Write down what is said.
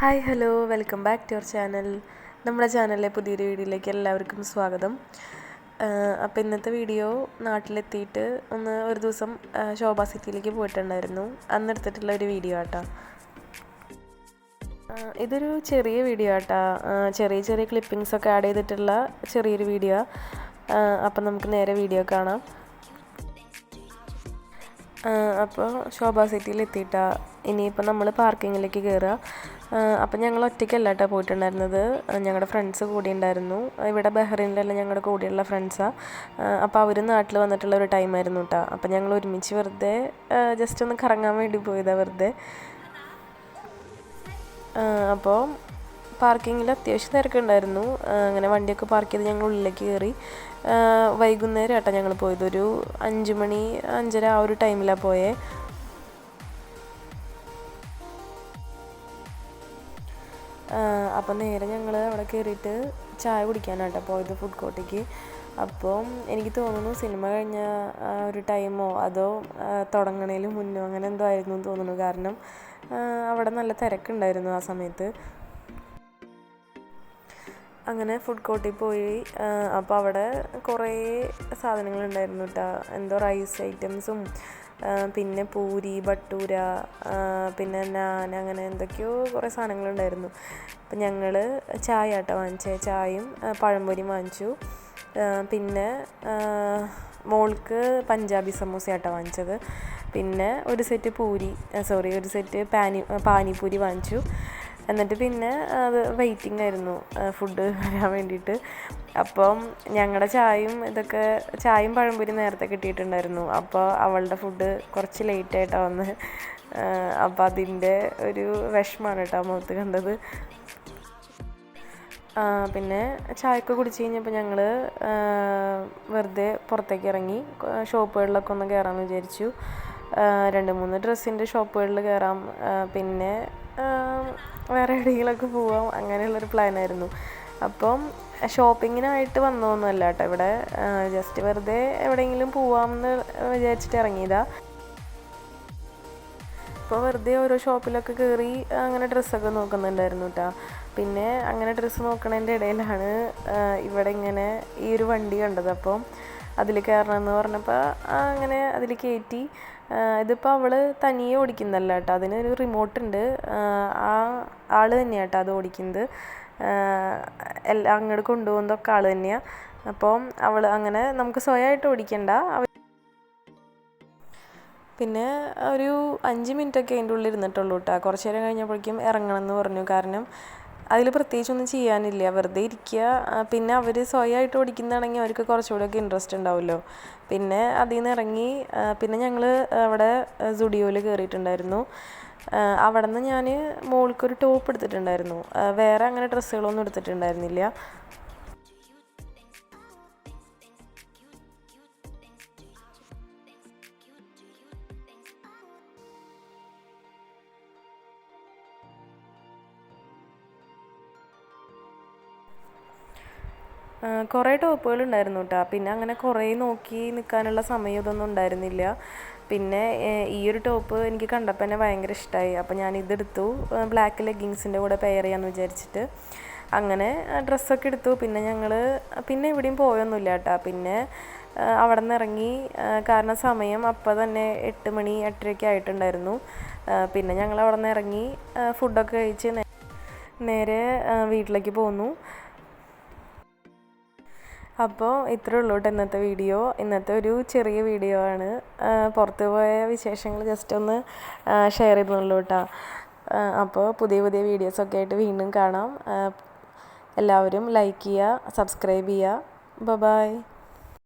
Hi hello. Welcome back to your channel. നമ്മുടെ ചാനലിലെ പുതിയൊരു വീഡിയോയിലേക്ക് എല്ലാവർക്കും സ്വാഗതം. അപ്പോൾ ഇന്നത്തെ വീഡിയോ നാട്ടിലെത്തിയിട്ട് ഒന്ന് ഒരു ദിവസം ശോഭ സിറ്റിയിലേക്ക് പോയിട്ടുണ്ടായിരുന്നു. അന്ന് എടുത്തിട്ടുള്ള ഒരു വീഡിയോ ആട്ടോ. ഇതൊരു ചെറിയ വീഡിയോ ആട്ടോ. ചെറിയ ചെറിയ ക്ലിപ്പിങ്സ് ഒക്കെ ആഡ് ചെയ്തിട്ടുള്ള ചെറിയൊരു വീഡിയോ. അപ്പം നമുക്ക് നേരെ വീഡിയോ കാണാം. അപ്പോൾ ശോഭ സിറ്റിയിൽ എത്തിയിട്ടാ ഇനിയിപ്പോൾ നമ്മൾ പാർക്കിങ്ങിലേക്ക് കയറുക. അപ്പം ഞങ്ങൾ ഒറ്റയ്ക്കല്ല കേട്ടോ പോയിട്ടുണ്ടായിരുന്നത്. ഞങ്ങളുടെ ഫ്രണ്ട്സ് കൂടി ഉണ്ടായിരുന്നു ഇവിടെ ബഹ്റൈനിലല്ല ഞങ്ങളുടെ കൂടെയുള്ള ഫ്രണ്ട്സാണ് അപ്പോൾ അവർ നാട്ടിൽ വന്നിട്ടുള്ള ഒരു ടൈമായിരുന്നു കേട്ടോ. അപ്പം ഞങ്ങൾ ഒരുമിച്ച് വെറുതെ ജസ്റ്റ് ഒന്ന് കറങ്ങാൻ വേണ്ടി പോയതാണ് വെറുതെ. അപ്പോൾ പാർക്കിങ്ങിൽ അത്യാവശ്യം തിരക്കുണ്ടായിരുന്നു അങ്ങനെ വണ്ടിയൊക്കെ പാർക്ക് ചെയ്ത് ഞങ്ങൾ ഉള്ളിലേക്ക് കയറി. വൈകുന്നേരം ആട്ടോ ഞങ്ങൾ പോയത്. ഒരു അഞ്ച് മണി അഞ്ചര ആ ഒരു ടൈമിലാണ് പോയേ. അപ്പം നേരെ ഞങ്ങൾ അവിടെ കയറിയിട്ട് ചായ കുടിക്കാനാട്ടോ പോയത് ഫുഡ് കോർട്ടിക്ക് അപ്പം എനിക്ക് തോന്നുന്നു സിനിമ കഴിഞ്ഞ ഒരു ടൈമോ അതോ തുടങ്ങണേൽ മുന്നോ അങ്ങനെ എന്തോ ആയിരുന്നു എന്ന് തോന്നുന്നു. കാരണം അവിടെ നല്ല തിരക്കുണ്ടായിരുന്നു ആ സമയത്ത്. അങ്ങനെ ഫുഡ് കോർട്ടിൽ പോയി അപ്പോൾ അവിടെ കുറേ സാധനങ്ങളുണ്ടായിരുന്നു കേട്ടോ. എന്തോ റൈസ് ഐറ്റംസും പിന്നെ പൂരി ഭട്ടൂര പിന്നെ നാൻ അങ്ങനെ എന്തൊക്കെയോ കുറേ സാധനങ്ങളുണ്ടായിരുന്നു. അപ്പം ഞങ്ങൾ ചായ ആട്ടോ വാങ്ങിച്ചത് ചായയും പഴംപൊരിയും വാങ്ങിച്ചു. പിന്നെ മോൾക്ക് പഞ്ചാബി സമൂസ ആട്ടോ വാങ്ങിച്ചത്. പിന്നെ ഒരു സെറ്റ് പൂരി സോറി ഒരു സെറ്റ് പാനി പാനിപ്പൂരി വാങ്ങിച്ചു. എന്നിട്ട് പിന്നെ വെയിറ്റിംഗ് ആയിരുന്നു ഫുഡ് വരാൻ വേണ്ടിയിട്ട്. അപ്പം ഞങ്ങളുടെ ചായയും ഇതൊക്കെ ചായയും പഴംപൊരി നേരത്തെ കിട്ടിയിട്ടുണ്ടായിരുന്നു. അപ്പോൾ അവളുടെ ഫുഡ് കുറച്ച് ലേറ്റായിട്ടാണ് വന്ന് അപ്പോൾ അതിന്റെ ഒരു വിഷമാണ് കേട്ടോ മുഖത്ത് കണ്ടത്. പിന്നെ ചായയൊക്കെ കുടിച്ച് കഴിഞ്ഞപ്പോൾ ഞങ്ങൾ വെറുതെ പുറത്തേക്ക് ഇറങ്ങി ഷോപ്പുകളിലൊക്കെ ഒന്ന് കയറാമെന്ന് വിചാരിച്ചു. രണ്ട് മൂന്ന് ഡ്രസ്സിന്റെ ഷോപ്പുകളിൽ കയറാം. പിന്നെ വേറെ എവിടെയെങ്കിലുമൊക്കെ പോവാം. അങ്ങനെയുള്ളൊരു പ്ലാനായിരുന്നു. അപ്പം ഷോപ്പിങ്ങിനായിട്ട് വന്നതൊന്നുമല്ല കേട്ടോ ഇവിടെ. ജസ്റ്റ് വെറുതെ എവിടെയെങ്കിലും പോവാമെന്ന് വിചാരിച്ചിട്ട് ഇറങ്ങിയതാ. ഇപ്പോൾ വെറുതെ ഓരോ ഷോപ്പിലൊക്കെ കയറി അങ്ങനെ ഡ്രസ്സൊക്കെ നോക്കുന്നുണ്ടായിരുന്നു കേട്ടോ. പിന്നെ അങ്ങനെ ഡ്രസ്സ് നോക്കണതിന്റെ ഇടയിലാണ് ഇവിടെ ഇങ്ങനെ ഈ ഒരു വണ്ടി കണ്ടത്. അപ്പം അതിൽ കയറണമെന്ന് പറഞ്ഞപ്പോൾ അങ്ങനെ അതിൽ കയറ്റി. ഇതിപ്പോൾ അവൾ തനിയെ ഓടിക്കുന്നതല്ല കേട്ടോ. അതിനൊരു റിമോട്ട് ഉണ്ട്. ആ ആൾ തന്നെയാണ് കേട്ടോ അത് ഓടിക്കുന്നത്. എല്ലാം അങ്ങോട്ട് കൊണ്ടുപോകുന്നതൊക്കെ ആൾ തന്നെയാണ് അപ്പം അവൾ അങ്ങനെ നമുക്ക് സ്വയമായിട്ട് ഓടിക്കണ്ട. പിന്നെ ഒരു അഞ്ച് മിനിറ്റൊക്കെ അതിന്റെ ഉള്ളിൽ ഇരുന്നിട്ടുള്ളൂ കേട്ടോ. കുറച്ച് നേരം കഴിഞ്ഞപ്പോഴേക്കും ഇറങ്ങണം എന്ന് പറഞ്ഞു. കാരണം അതിൽ പ്രത്യേകിച്ചൊന്നും ചെയ്യാനില്ല. വെറുതെ ഇരിക്കുക. പിന്നെ അവർ സ്വയമായിട്ട് ഓടിക്കുന്നതാണെങ്കിൽ അവർക്ക് കുറച്ചുകൂടെയൊക്കെ ഇൻട്രസ്റ്റ് ഉണ്ടാവുമല്ലോ. പിന്നെ അതിൽ നിന്ന് ഇറങ്ങി പിന്നെ ഞങ്ങൾ അവിടെ സുഡിയോയിൽ കയറിയിട്ടുണ്ടായിരുന്നു. അവിടെ നിന്ന് ഞാൻ മോൾക്കൊരു ടോപ്പ് എടുത്തിട്ടുണ്ടായിരുന്നു. വേറെ അങ്ങനെ ഡ്രസ്സുകളൊന്നും എടുത്തിട്ടുണ്ടായിരുന്നില്ല. കുറേ ടോപ്പുകൾ ഉണ്ടായിരുന്നു കേട്ടോ പിന്നെ അങ്ങനെ കുറേ നോക്കി നിൽക്കാനുള്ള സമയം ഇതൊന്നും ഉണ്ടായിരുന്നില്ല. പിന്നെ ഈ ഒരു ടോപ്പ് എനിക്ക് കണ്ടപ്പോൾ തന്നെ ഭയങ്കര ഇഷ്ടമായി അപ്പോൾ ഞാൻ ഇതെടുത്തു. ബ്ലാക്ക് ലെഗിങ്സിന്റെ കൂടെ പെയർ ചെയ്യാമെന്ന് വിചാരിച്ചിട്ട്. അങ്ങനെ ഡ്രസ്സൊക്കെ എടുത്തു. പിന്നെ ഞങ്ങൾ പിന്നെ എവിടെയും പോയൊന്നുമില്ല കേട്ടോ പിന്നെ അവിടെ നിന്ന് ഇറങ്ങി കാരണം സമയം അപ്പോൾ തന്നെ എട്ട് മണി എട്ടരയൊക്കെ ആയിട്ടുണ്ടായിരുന്നു. പിന്നെ ഞങ്ങൾ അവിടെ നിന്ന് ഇറങ്ങി ഫുഡൊക്കെ കഴിച്ച് നേരെ വീട്ടിലേക്ക് പോന്നു. അപ്പോൾ ഇത്രേ ഉള്ളൂ കേട്ടോ ഇന്നത്തെ വീഡിയോ. ഇന്നത്തെ ഒരു ചെറിയ വീഡിയോ ആണ്. പുറത്ത് പോയ വിശേഷങ്ങൾ ജസ്റ്റ് ഒന്ന് ഷെയർ ചെയ്തുള്ളൂ കേട്ടോ. അപ്പോൾ പുതിയ പുതിയ വീഡിയോസൊക്കെ ആയിട്ട് വീണ്ടും കാണാം. എല്ലാവരും ലൈക്ക് ചെയ്യുക സബ്സ്ക്രൈബ് ചെയ്യുക. ബൈ